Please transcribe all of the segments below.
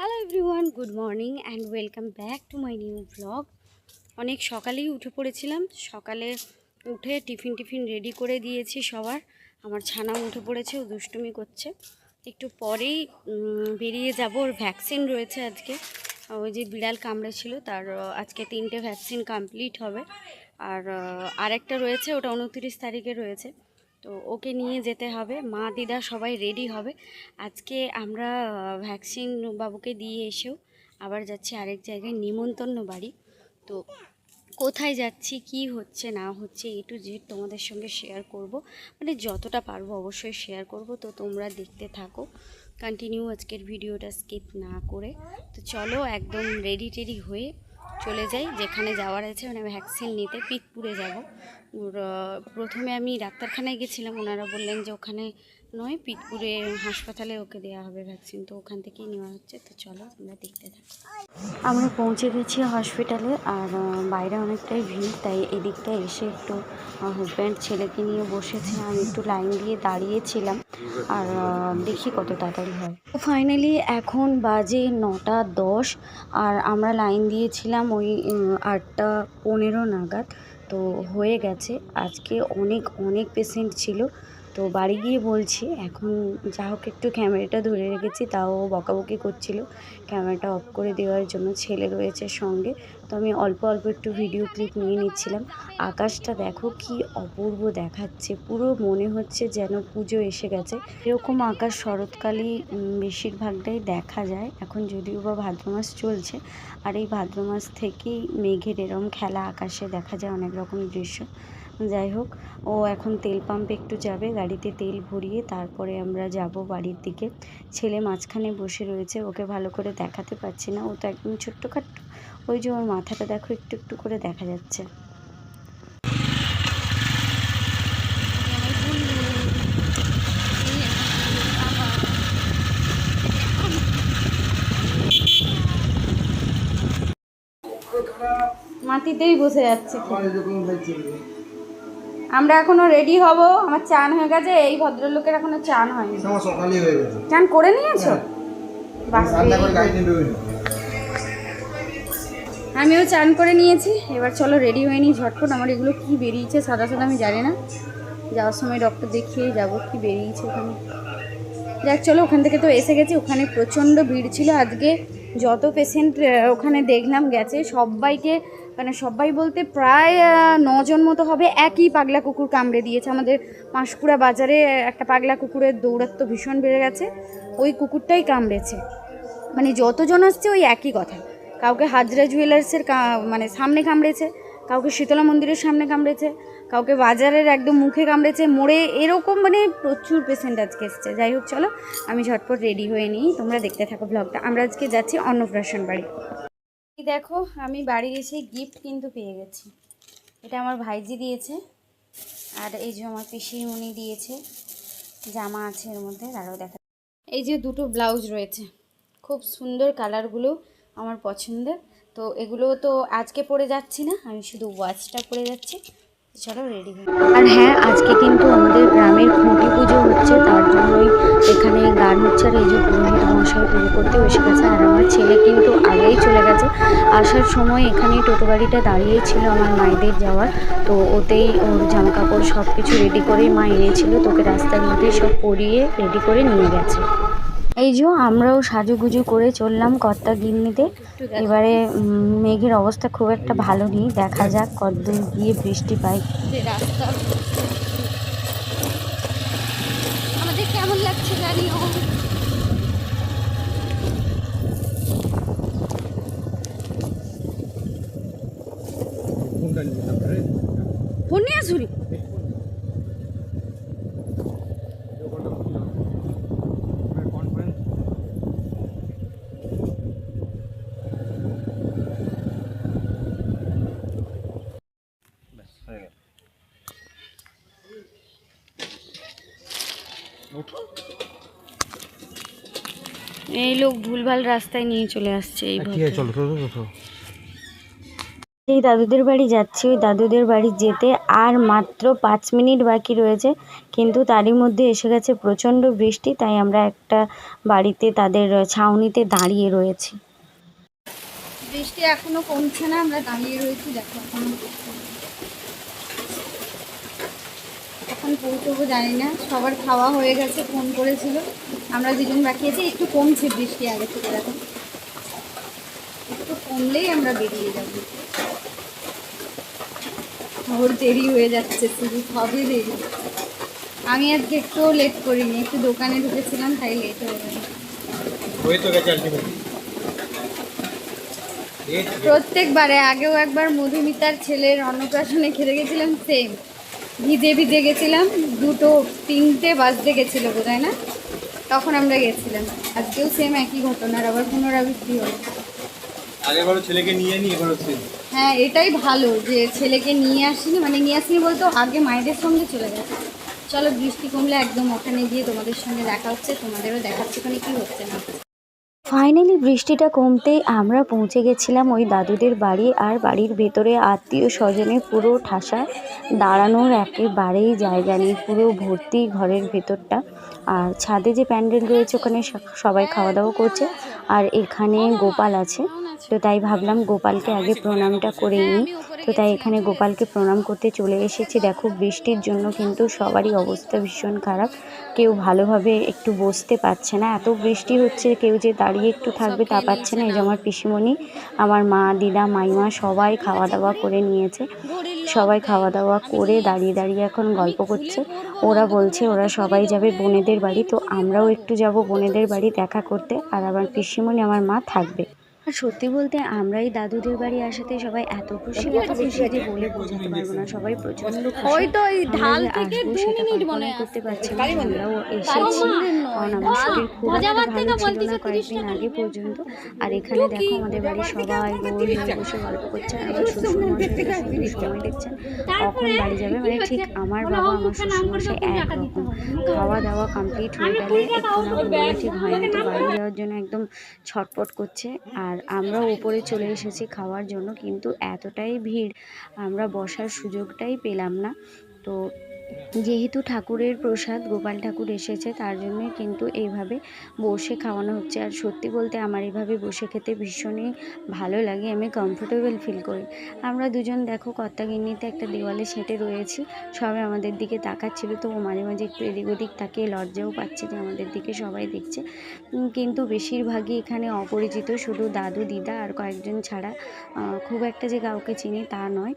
Hello everyone good morning and welcome back to my new blog অনেক সকালেই উঠে পড়েছিলাম। সকালে উঠে টিফিন টিফিন রেডি করে দিয়েছি সবার। আমার ছানা উঠে পড়েছে, ও দুষ্টুমি করছে। একটু পরেই বেরিয়ে যাব। ওর ভ্যাকসিন রয়েছে আজকে। ওই যে বিড়াল কামড়েছিল, তার আজকে তিনটে ভ্যাকসিন কমপ্লিট হবে। আর আরেকটা রয়েছে, ওটা উনত্রিশ তারিখে রয়েছে। তো ওকে নিয়ে যেতে হবে। মা, দিদা সবাই রেডি হবে। আজকে আমরা ভ্যাকসিন বাবুকে দিয়ে এসেও আবার যাচ্ছি আরেক জায়গায় নিমন্তন্ন বাড়ি। তো কোথায় যাচ্ছি, কি হচ্ছে, না হচ্ছে এ টু জেড তোমাদের সঙ্গে শেয়ার করব। মানে যতটা পারব অবশ্যই শেয়ার করব। তো তোমরা দেখতে থাকো। কন্টিনিউ আজকের ভিডিওটা স্কিপ না করে। তো চলো একদম রেডি টেডি হয়ে চলে যাই। যেখানে যাওয়ার আছে মানে ভ্যাকসিন নিতে, পিতপুরে যাব। প্রথমে আমি ডাক্তারখানায় গেছিলাম। ওনারা বললেন যে ওখানে নয় পিতপুরে হাসপাতালে ওকে দেওয়া হবে ভ্যাকসিন তো ওখান থেকেই নেওয়া হচ্ছে। তো চলো আমরা দেখতে থাকি। আমরা পৌঁছে গেছি হসপিটালে আর বাইরে অনেকটাই ভিড়। তাই এদিকটা এসে একটু হাজব্যান্ড ছেলেকে নিয়ে বসেছে। আমি একটু লাইন দিয়ে দাঁড়িয়েছিলাম। আর দেখি কত তাড়াতাড়ি হয়। ফাইনালি এখন বাজে নটা দশ। আর আমরা লাইন দিয়েছিলাম ওই আটটা পনেরো নাগাদ। তো হয়ে গেছে। আজকে অনেক অনেক পেশেন্ট ছিল। তো বাড়ি গিয়ে বলছি, এখন যা হোক একটু ক্যামেরাটা ধরে রেখেছি। তাও বকাবকি করছিল। ক্যামেরাটা অফ করে দেওয়ার জন্য ছেলে রয়েছে সঙ্গে। তো আমি অল্প অল্প একটু ভিডিও ক্লিপ নিয়ে নিচ্ছিলাম। আকাশটা দেখো কি অপূর্ব দেখাচ্ছে। পুরো মনে হচ্ছে যেন পুজো এসে গেছে। এরকম আকাশ শরৎকালই বেশিরভাগটাই দেখা যায়। এখন যদিও বা ভাদ্র মাস চলছে, আর এই ভাদ্র মাস থেকেই মেঘের এরম খেলা আকাশে দেখা যায় অনেক রকম দৃশ্য। যাই হোক, ও এখন তেল পাম্পে একটু যাবে, গাড়িতে তেল ভরিয়ে তারপরে আমরা যাব বাড়ির দিকে। ছেলে মাঝখানে বসে রয়েছে, ওকে ভালো করে দেখাতে পারছি না। ও তো একদম ছোট্টখাট্ট, ওই যে ওর মাথাটা দেখো, একটু একটু করে দেখা যাচ্ছে। মাটিতেই বসে যাচ্ছে। আমরা এখনও রেডি হব। আমার চান হয়ে গেছে এই ভদ্রলোকের এখনও চান হয়নি। হয়ে গেছে। চান করে নিয়েছো? বেরোই আমিও চান করে নিয়েছি। এবার চলো রেডি হয়ে নিই ঝটপট। আমার এগুলো কি বেরিয়েছে সাদা সাদা আমি জানি না। যাওয়ার সময় ডক্টর দেখিয়ে যাব কি বেরিয়েছে ওখানে যাক চলো ওখান থেকে তো এসে গেছি। ওখানে প্রচণ্ড ভিড় ছিল। আজকে যত পেশেন্ট ওখানে দেখলাম গেছে, সবাইকে মানে সবাই বলতে প্রায় নজন মতো হবে একই পাগলা কুকুর কামড়ে দিয়েছে। আমাদের পাঁশকুড়া বাজারে একটা পাগলা কুকুরের দৌরাত্ম্য ভীষণ বেড়ে গেছে, ওই কুকুরটাই কামড়েছে। মানে যতজন আসছে ওই একই কথা। কাউকে হাজরা জুয়েলার্সের মানে সামনে কামড়েছে, কাউকে শীতলা মন্দিরের সামনে কামড়েছে কাউকে বাজারের একদম মুখে কামড়েছে মোড়ে এরকম মানে প্রচুর পেশেন্ট আজকে এসছে। যাই হোক, চলো, আমি ঝটপট রেডি হয়ে নিই। তোমরা দেখতে থাকো ব্লগটা আমরা আজকে যাচ্ছি অন্নপ্রাশন বাড়ি। দেখো, আমি বাড়ি এসে গিফট কিন্তু পেয়ে গেছি। এটা আমার ভাইজি দিয়েছে, আর এই যে আমার পিসিমণি দিয়েছে। জামা আছে এর মধ্যে আরও দেখা এই যে দুটো ব্লাউজ রয়েছে। খুব সুন্দর কালারগুলো আমার পছন্দের। তো এগুলো তো আজকে পরে যাচ্ছি না, আমি শুধু ওয়াচটা পরে যাচ্ছি। চলো রেডি আর হ্যাঁ আজকে কিন্তু আমাদের গ্রামের খুঁটি পুজো হচ্ছে, তার জন্যই এখানে গান হচ্ছে। আর এই যে পুরোহিত মশাই পুজো করতে বসে গেছে, আর আমার ছেলে কিন্তু আগেই চলে গেছে। আসার সময় এখানে টোটো গাড়িটা দাঁড়িয়ে ছিল আমার মায়েদের যাওয়ার। তো ওতেই ওর জামা কাপড় সব কিছু রেডি করেই মা এনেছিল। তোকে রাস্তার মধ্যে সব পরিয়ে রেডি করে নিয়ে গেছে। এই যে আমরাও সাজুগুজু করে চললাম কর্তা গিন্নিতে এবারে মেঘের অবস্থা খুব একটা ভালো নেই। দেখা যাক কদ্দূর গিয়ে বৃষ্টি পাই রাস্তা আমাদের কেমন লাগছে জানিও ফোন নিয়ে আসুনি এই লোক ভুলভাল রাস্তায় নিয়ে চলে আসছে এই চলো এই দাদুদের বাড়ি যাচ্ছি। ওই দাদুদের বাড়ি যেতে আর মাত্র পাঁচ মিনিট বাকি রয়েছে কিন্তু তারই মধ্যে এসে গেছে প্রচণ্ড বৃষ্টি তাই আমরা একটা বাড়িতে তাদের ছাউনিতে দাঁড়িয়ে রয়েছি। বৃষ্টি এখনও কমছে না আমরা দাঁড়িয়ে রয়েছি দেখো এখন পৌঁছবো জানি না। সবার খাওয়া হয়ে গেছে ফোন করেছিল। আমরা দুজন বাকি আছি একটু কমছে বৃষ্টি আগে থেকে দেখো। একটু কমলেই আমরা বেরিয়ে যাব। ওর দেরি হয়ে যাচ্ছে শুধু সবই দেরি। আমি আজকে একটু লেট করিনি একটু দোকানে ঢুকেছিলাম তাই লেট হয়ে গেল। হয়ে তো গেছে প্রত্যেকবারে আগেও একবার মধুমিতার ছেলের অন্নপ্রাশনে খেতে গেছিলাম সেম ভিজে ভিজে গেছিলাম দুটো তিনটে বাজতে গেছিল বোধ না? তখন আমরা গেছিলাম। আজকেও সেম একই ঘটনার আবার পুনরাবৃত্তি হলো আগের বারও ছেলেকে নিয়ে নি এবার হচ্ছে? হ্যাঁ এটাই ভালো যে ছেলেকে নিয়ে আসিনি মানে নিয়ে আসিনি বলতো আগে মায়েদের সঙ্গে চলে গেছে। চলো বৃষ্টি কমলে একদম ওখানে গিয়ে তোমাদের সঙ্গে দেখা হচ্ছে তোমাদেরও দেখাচ্ছে ওখানে কি হচ্ছে না ফাইনালি বৃষ্টিটা কমতেই আমরা পৌঁছে গেছিলাম ওই দাদুদের বাড়ি আর বাড়ির ভেতরে আত্মীয় স্বজনের পুরো ঠাসা দাঁড়ানোর একেবারেই জায়গা নেই, পুরো ভর্তি ঘরের ভেতরটা। আর ছাদে যে প্যান্ডেল রয়েছে ওখানে সবাই খাওয়া দাওয়া করছে আর এখানে গোপাল আছে। তো তাই ভাবলাম গোপালকে আগে প্রণামটা করে নিই। তো তাই এখানে গোপালকে প্রণাম করতে চলে এসেছি। দেখো বৃষ্টির জন্য কিন্তু সবারই অবস্থা ভীষণ খারাপ। কেউ ভালোভাবে একটু বসতে পারছে না। এত বৃষ্টি হচ্ছে, কেউ যে দাঁড়িয়ে একটু থাকবে তা পাচ্ছে না। এই যে আমার পিসিমণি, আমার মা, দিদা, মাইমা সবাই খাওয়া দাওয়া করে নিয়েছে। সবাই খাওয়া দাওয়া করে দাঁড়িয়ে দাঁড়িয়ে এখন গল্প করছে। ওরা বলছে, ওরা সবাই যাবে বোনেদের বাড়ি। তো আমরাও একটু যাব বোনেদের বাড়ি দেখা করতে। আর আমার পিসিমণি, আমার মা থাকবে। আর সত্যি বলতে আমরাই দাদুদের বাড়ি আসাতে সবাই এত খুশি এত খুশি যে বলে বোঝাতে পারব না। সবাই প্রচণ্ড খুশি। ঢাল থেকে সেটা মিনিট কল্পনা মনে করতে। পারছি না। আমরাও এসেছি। কারণ আমার শরীর খুব একটা ভালো ছিল না কয়েকদিন আগে পর্যন্ত। আর এখানে দেখো আমাদের বাড়ির সবাই বসে গল্প করছে আর আমার শ্বশুরমশাইরা শুধু সময় দেখছেন। কখন বাড়ি যাবে? মানে ঠিক আমার বাবা আমার শ্বশুরমশাই একরকম খাওয়া দাওয়া কমপ্লিট হয়ে গেলে একটু না ঠিক হয় না তো বাড়ি যাওয়ার জন্য একদম ছটপট করছে আর আমরাও উপরে চলে এসেছি খাওয়ার জন্য, কিন্তু এতটাই ভিড়, আমরা বসার সুযোগটাই পেলাম না। তো যেহেতু ঠাকুরের প্রসাদ, গোপাল ঠাকুর এসেছে, তার জন্যই কিন্তু এইভাবে বসে খাওয়ানো হচ্ছে। আর সত্যি বলতে আমার এইভাবে বসে খেতে ভীষণই ভালো লাগে, আমি কমফোর্টেবল ফিল করি। আমরা দুজন, দেখো, কর্তাগিন্নিতে একটা দেওয়ালে সেটে রয়েছি, সবাই আমাদের দিকে তাকাচ্ছিল, তো মাঝে মাঝে একটু এদিক ওদিক তাকিয়ে লজ্জাও পাচ্ছে যে আমাদের দিকে সবাই দেখছে। কিন্তু বেশিরভাগই এখানে অপরিচিত, শুধু দাদু, দিদা আর কয়েকজন ছাড়া খুব একটা যে কাউকে চিনি তা নয়।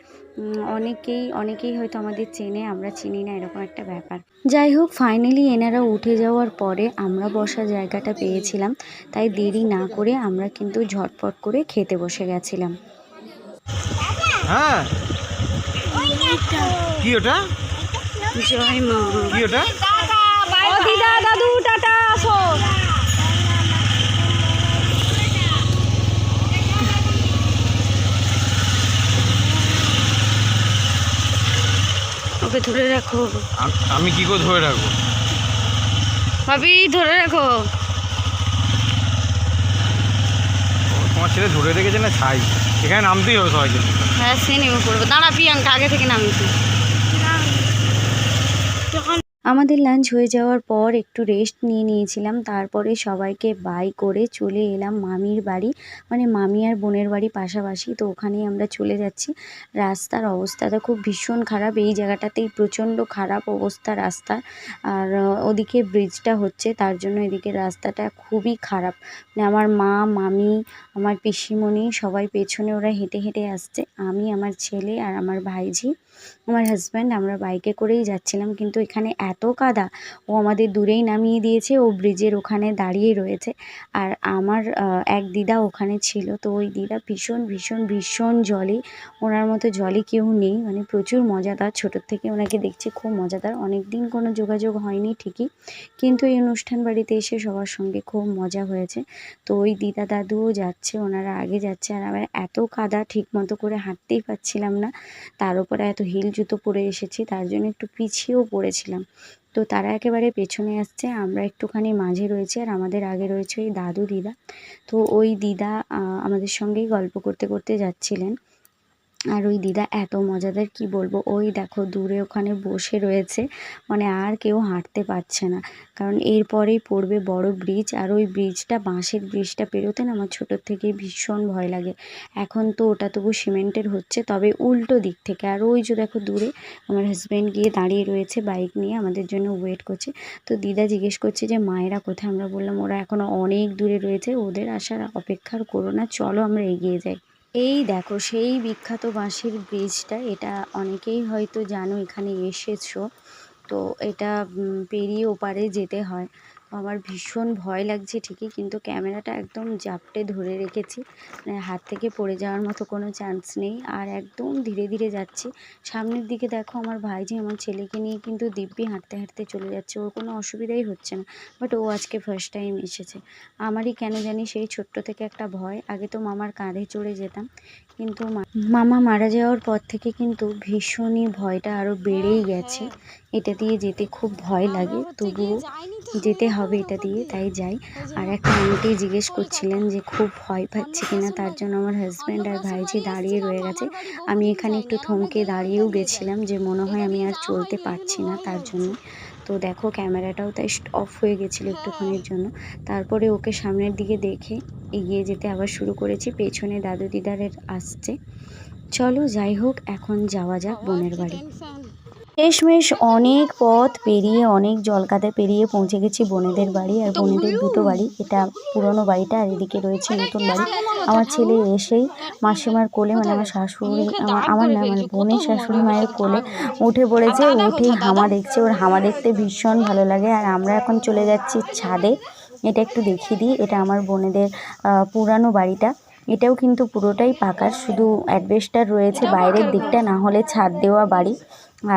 অনেকেই অনেকেই হয়তো আমাদের চেনে, আমরা চিনি না এরকম একটা ব্যাপার। যাই হোক ফাইনালি এনারা উঠে যাওয়ার পরে আমরা বসার জায়গাটা পেয়েছিলাম তাই দেরি না করে আমরা কিন্তু ঝটপট করে খেতে বসে গেছিলাম। হ্যাঁ। কি ওটা? জয় মা। কি ওটা? ও দাদু টাটা আসো। ওকে ধরে রাখো। আমি কি করে ধরে রাখব? ভাবি ধরে রাখো। তোমার ছেলে ধরে রেখেছে না ছাই? এখানে নামতেই হবে সবাইকে। হ্যাঁ সে নেমে পড়ব দাঁড়া প্রিয়াঙ্কা আগে থেকে নামিয়েছি। আমাদের লাঞ্চ হয়ে যাওয়ার পর একটু রেস্ট নিয়ে নিয়েছিলাম। তারপরে সবাইকে বাই করে চলে এলাম মামির বাড়ি। মানে মামি আর বোনের বাড়ি পাশাপাশি। তো ওখানেই আমরা চলে যাচ্ছি। রাস্তার অবস্থাটা খুব ভীষণ খারাপ। এই জায়গাটাতেই প্রচণ্ড খারাপ অবস্থা রাস্তার। আর ওদিকে ব্রিজটা হচ্ছে। তার জন্য এদিকে রাস্তাটা খুবই খারাপ। মানে আমার মা, মামি, আমার পিসিমণি সবাই পেছনে ওরা হেঁটে হেঁটে আসছে। আমি, আমার ছেলে আর আমার ভাইঝি। আমার হাজব্যান্ড আমরা বাইকে করেই যাচ্ছিলাম, কিন্তু এখানে এত কাদা। ও আমাদের দূরেই নামিয়ে দিয়েছে, ও ব্রিজের ওখানে দাঁড়িয়ে রয়েছে। আর আমার এক দিদা ওখানে ছিল, তো ওই দিদা ভীষণ ভীষণ ভীষণ জলে ওনার মতো জলে কেউ নেই মানে প্রচুর মজাদার। ছোটোর থেকে ওনাকে দেখছি, খুব মজাদার। অনেক দিন কোনো যোগাযোগ হয়নি ঠিকই, কিন্তু এই অনুষ্ঠান বাড়িতে এসে সবার সঙ্গে খুব মজা হয়েছে। তো ওই দিদা দাদুও যাচ্ছে, ওনারা আগে যাচ্ছে, আর আমার এত কাদা ঠিক মতো করে হাঁটতেই পারছিলাম না। তার উপরে এত হিল জুতো পরে এসেছি, তার জন্য একটু পিছিয়েও পড়েছিলাম। তো তারা একেবারে পেছনে আসছে, আমরা একটুখানি মাঝে রয়েছে আর আমাদের আগে রয়েছে ওই দাদু দিদা। তো ওই দিদা আমাদের সঙ্গেই গল্প করতে করতে যাচ্ছিলেন। আর ওই দিদা এত মজাদার কি বলব? ওই দেখো, দূরে ওখানে বসে রয়েছে। মানে আর কেউ হাঁটতে পারছে না। কারণ এরপরেই পড়বে বড় ব্রিজ আর ওই ব্রিজটা বাঁশের ব্রিজটা পেরোতে না আমার ছোটোর থেকে ভীষণ ভয় লাগে। এখন তো ওটা তবু সিমেন্টের হচ্ছে, তবে উল্টো দিক থেকে। আর ওই যে দেখো, দূরে আমার হাজব্যান্ড গিয়ে দাঁড়িয়ে রয়েছে বাইক নিয়ে, আমাদের জন্য ওয়েট করছে। তো দিদা জিজ্ঞেস করছে যে, মায়েরা কোথায়? আমরা বললাম, ওরা এখনও অনেক দূরে রয়েছে। ওদের আসার অপেক্ষার করো না, চলো আমরা এগিয়ে যাই। এই দেখো, সেই বিখ্যাত বাঁশের ব্রিজটা, এটা অনেকেই হয়তো জানো, এখানে এসেছ। তো এটা পেরিয়ে ওপারে যেতে হয়। আমার ভীষণ ভয় লাগছে ঠিকই, কিন্তু ক্যামেরাটা একদম জাপটে ধরে রেখেছি। মানে হাত থেকে পড়ে যাওয়ার মতো কোনো চান্স নেই। আর একদম ধীরে ধীরে যাচ্ছি। সামনের দিকে দেখো আমার ভাইজি আমার ছেলেকে নিয়ে কিন্তু দিব্যি হাঁটতে হাঁটতে চলে যাচ্ছে। ওর কোনো অসুবিধাই হচ্ছে না বাট ও আজকে ফার্স্ট টাইম এসেছে। আমারই কেন জানি সেই ছোট্ট থেকে একটা ভয়। আগে তো মামার কাঁধে চড়ে যেতাম। কিন্তু মামা মারা যাওয়ার পর থেকে কিন্তু ভীষণই ভয়টা আরও বেড়েই গেছে। এটা দিয়ে যেতে খুব ভয় লাগে, তবুও যেতে হবে এটা দিয়ে, তাই যাই। আর একটা আন্টি জিজ্ঞেস করছিলেন যে খুব ভয় পাচ্ছে কিনা, তার জন্য আমার হাজব্যান্ড আর ভাইজি দাঁড়িয়ে রয়ে গেছে। আমি এখানে একটু থমকে দাঁড়িয়েও গেছিলাম যে মনে হয় আমি আর চলতে পারছি না তার জন্য। তো দেখো ক্যামেরাটাও তাই অফ হয়ে গেছিল একটুক্ষণের জন্য। তারপরে ওকে সামনের দিকে দেখে এগিয়ে যেতে আবার শুরু করেছি। পেছনে দাদু দিদারের আসছে। চলো যাই হোক, এখন যাওয়া যাক বোনের বাড়ি। শেষমেশ অনেক পথ পেরিয়ে অনেক জলকাদা পেরিয়ে পৌঁছে গেছি বোনেদের বাড়ি আর বোনেদের দুটো বাড়ি। এটা পুরনো বাড়িটা আর এদিকে রয়েছে নতুন বাড়ি। আমার ছেলে এসেই মাসিমার কোলে মানে আমার শাশুড়ি আমার আমার না মানে বোনের শাশুড়ি মায়ের কোলে উঠে পড়েছে উঠে হামা দেখছে ওর হামা দেখতে ভীষণ ভালো লাগে। আর আমরা এখন চলে যাচ্ছি ছাদে। এটা একটু দেখিয়ে দিই। এটা আমার বোনেদের পুরানো বাড়িটা। এটাও কিন্তু পুরোটাই পাকার শুধু অ্যাডভেস্টার রয়েছে বাইরের দিকটা, না হলে ছাদ দেওয়া বাড়ি।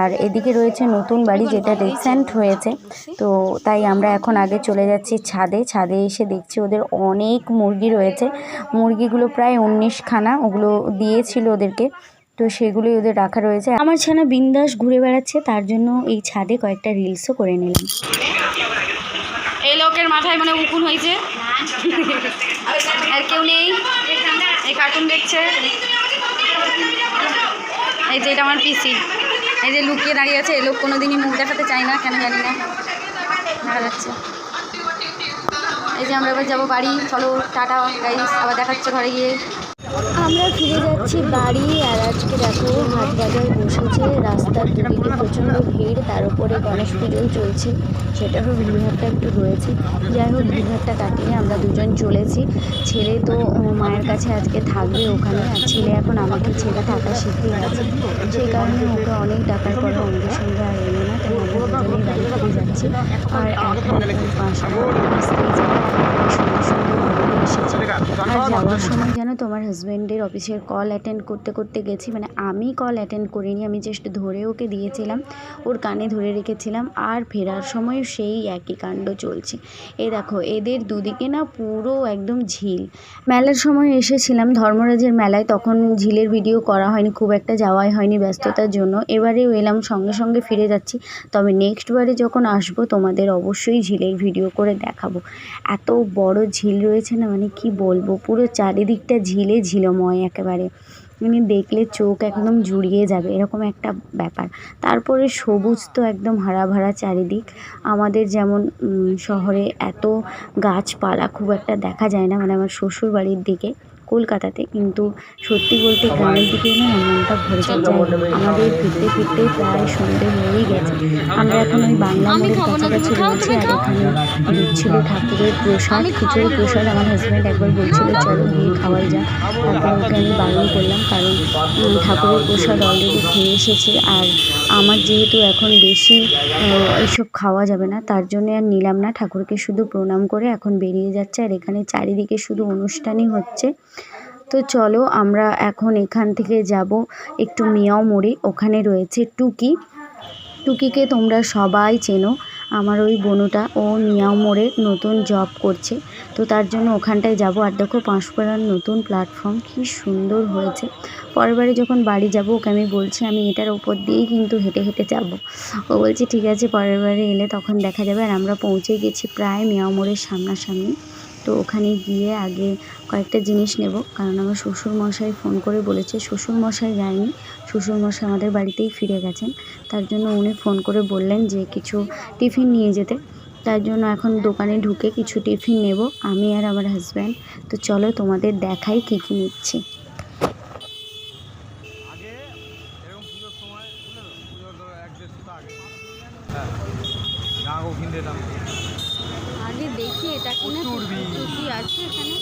আর এদিকে রয়েছে নতুন বাড়ি যেটা রিসেন্ট হয়েছে, তো তাই আমরা এখন আগে চলে যাচ্ছি ছাদে। ছাদে এসে দেখছি ওদের অনেক মুরগি রয়েছে। মুরগিগুলো প্রায় উনিশখানা ওগুলো দিয়েছিল ওদেরকে, তো সেগুলোই ওদের রাখা রয়েছে। আমার ছানা বিন্দাস ঘুরে বেড়াচ্ছে, তার জন্য এই ছাদে কয়েকটা রিলসও করে নিলাম। এই লোকের মাথায় মানে উকুন হয়েছে। আর কেউ নেই। কার্টুন দেখছে। এই যে এটা আমার পিসি এই যে লুকিয়ে দাঁড়িয়ে আছে এই লোক কোনোদিনই মুখ দেখাতে চায় না, কেন জানি না। দেখা যাচ্ছে। এই যে আমরা এবার যাব বাড়ি। চলো, টাটা গাইস আবার দেখাচ্ছে ঘরে গিয়ে। আমরা ফিরে যাচ্ছি বাড়ি আর আজকে দেখো হাট বাজার বসেছে রাস্তার দুদিকে প্রচণ্ড ভিড় তার উপরে গণেশ পুজোও চলছে সেটারও ভিড়ভাড়টা একটু রয়েছে যাই হোক ভিড়ভাড়টা কাটিয়ে আমরা দুজন চলেছি ছেলে তো মায়ের কাছে আজকে থাকবে ওখানে আর ছেলে এখন আমাকে ছেলে থাকা শিখে গেছে সেই কারণে ওকে অনেক ডাকার পরে আমাদের সঙ্গে আর এলো না তাই আমরা দুজনেই বাড়ি ফিরে যাচ্ছি আর এখন যাওয়া সুন্দর সুন্দর এসেছে আর যাওয়ার সময় জানো তো আমার হাজব্যান্ডের অফিসের কল অ্যাটেন্ড করতে করতে গেছি মানে আমি কল অ্যাটেন্ড করিনি আমি জাস্ট ধরে ওকে দিয়েছিলাম ওর কানে ধরে রেখেছিলাম আর ফেরার সময় সেই একই কাণ্ড চলছে। এ দেখো এদের দুদিকে না পুরো একদম ঝিল। মেলার সময় এসেছিলাম ধর্মরাজের মেলায় তখন ঝিলের ভিডিও করা হয়নি খুব একটা যাওয়াই হয়নি ব্যস্ততার জন্য। এবারেও এলাম সঙ্গে সঙ্গে ফিরে যাচ্ছি। তবে নেক্সট বারে যখন আসব তোমাদের অবশ্যই ঝিলের ভিডিও করে দেখাবো। এত বড় ঝিল রয়েছে না মানে কি বলব, পুরো চারিদিকটা ঝিলে ঝিলময় একেবারে। মানে দেখলে চোখ একদম জুড়িয়ে যাবে, এরকম একটা ব্যাপার। তারপরে সবুজ তো একদম হারা ভরা চারিদিক। আমাদের যেমন শহরে এত গাছপালা খুব একটা দেখা যায় না মানে আমার শ্বশুর বাড়ির দিকে। কলকাতাতে। কিন্তু সত্যি বলতে গ্রামের দিকে না মনটা ভরে যায়। আমাদের ফিরতে ফিরতে প্রায় সন্ধে হয়েই গেছে। আমরা এখন ওই বাংলা মোড়ের কাছাকাছি রয়েছি। আর এখানে দিচ্ছিল ঠাকুরের প্রসাদ খিচুড়ি প্রসাদ আমার হাজব্যান্ড একবার বলছিল চলো গিয়ে খাওয়াই যাক তারপর ওকে আমি বারণ করলাম কারণ ঠাকুরের প্রসাদ অলরেডি খেয়ে এসেছে। আর আমার যেহেতু এখন বেশি এইসব খাওয়া যাবে না, তার জন্যে আর নিলাম না। ঠাকুরকে শুধু প্রণাম করে এখন বেরিয়ে যাচ্ছে, আর এখানে চারিদিকে শুধু অনুষ্ঠানই হচ্ছে। তো চলো, আমরা এখন এখান থেকে যাব একটু মিয়াও মোড়ে, ওখানে রয়েছে টুকি। টুকিকে তোমরা সবাই চেনো। আমার ওই বনুটা ও মিয়াও মোড়ে নতুন জব করছে। তো তার জন্য ওখানটায় যাব। আর দেখো পাঁশকুড়ার নতুন প্ল্যাটফর্ম কি সুন্দর হয়েছে। পরেরবারে যখন বাড়ি যাব, ওকে আমি বলছি, আমি এটার ওপর দিয়েই কিন্তু হেঁটে হেঁটে যাব। ও বলছে, ঠিক আছে, পরের এলে তখন দেখা যাবে। আর আমরা পৌঁছে গেছি প্রায় মিয়াও মোড়ের সামনাসামনি। তো ওখানে গিয়ে আগে কয়েকটা জিনিস নেব। কারণ আমার শ্বশুর মশাই ফোন করে বলেছে শ্বশুর মশাই যায়নি শ্বশুর মশাই আমাদের বাড়িতেই ফিরে গেছেন। তার জন্য উনি ফোন করে বললেন যে কিছু টিফিন নিয়ে যেতে। তার জন্য এখন দোকানে ঢুকে কিছু টিফিন নেব আমি আর আমার হাজব্যান্ড তো চলো তোমাদের দেখাই কী কী নিচ্ছি। হ্যাঁ। আগে দেখি এটা কিনে কি আছে এখানে।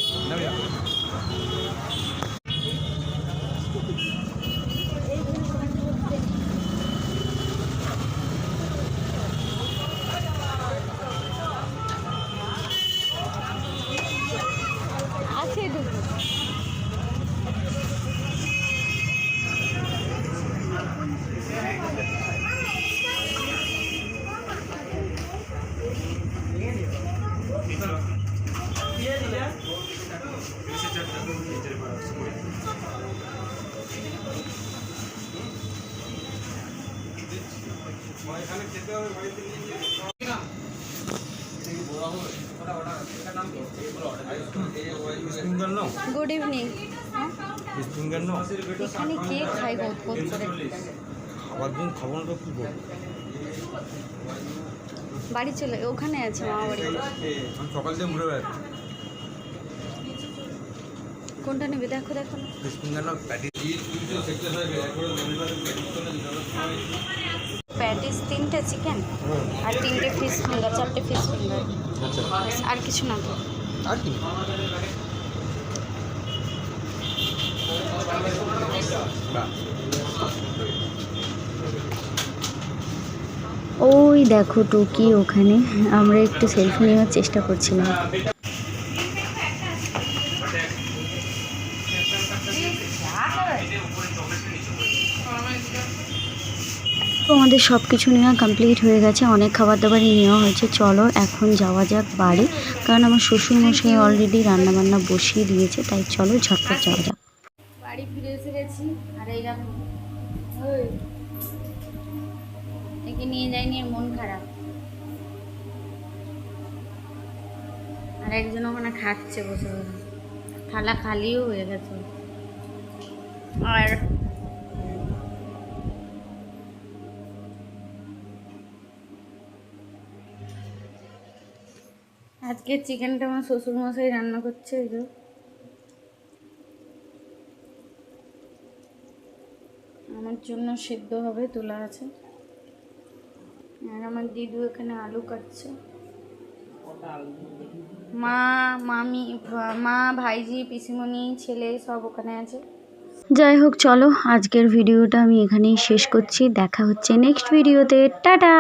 গুড ইভিনিং এখানে কে খাই গোদ করে? খাবার দিন খাব না তো বাড়ি চলে, ওখানে আছে মামা বাড়ি। সকাল থেকে ঘুরে বেড়াচ্ছি কোনটা নেবে? দেখো দেখো না। প্যাটিস তিনটে চিকেন আর তিনটে ফিশ ফিঙ্গার চারটে ফিশ ফিঙ্গার আর কিছু না তো। আর কি? ওই দেখো টুকি ওখানে। আমরা একটু সেলফি নেওয়ার চেষ্টা করছিলাম। তো আমাদের সব কিছু নেওয়া কমপ্লিট হয়ে গেছে। অনেক খাবার দাবারই নেওয়া হয়েছে। চলো এখন যাওয়া যাক বাড়ি। কারণ আমার শ্বশুর মশাই অলরেডি রান্নাবান্না বসিয়ে দিয়েছে তাই চলো ঝটপট যাওয়া যাক। বাড়ি ফিরে এসে গেছি আর এইরকম একে নিয়ে যায়নি এর মন খারাপ। আর একজন ওখানে খাচ্ছে বসে বসে। থালা খালিও হয়ে গেছে। আর আজকে চিকেনটা আমার শ্বশুর মশাই রান্না করছে, এই আমার জন্য সেদ্ধ হবে, তোলা আছে। আর আমার দিদু এখানে আলু কাটছে। মা, মামি মা, ভাইজি, পিসিমণি, ছেলে সব ওখানে আছে। যাই হোক, চলো, আজকের ভিডিওটা আমি এখানেই শেষ করছি। দেখা হচ্ছে নেক্সট ভিডিওতে টাটা!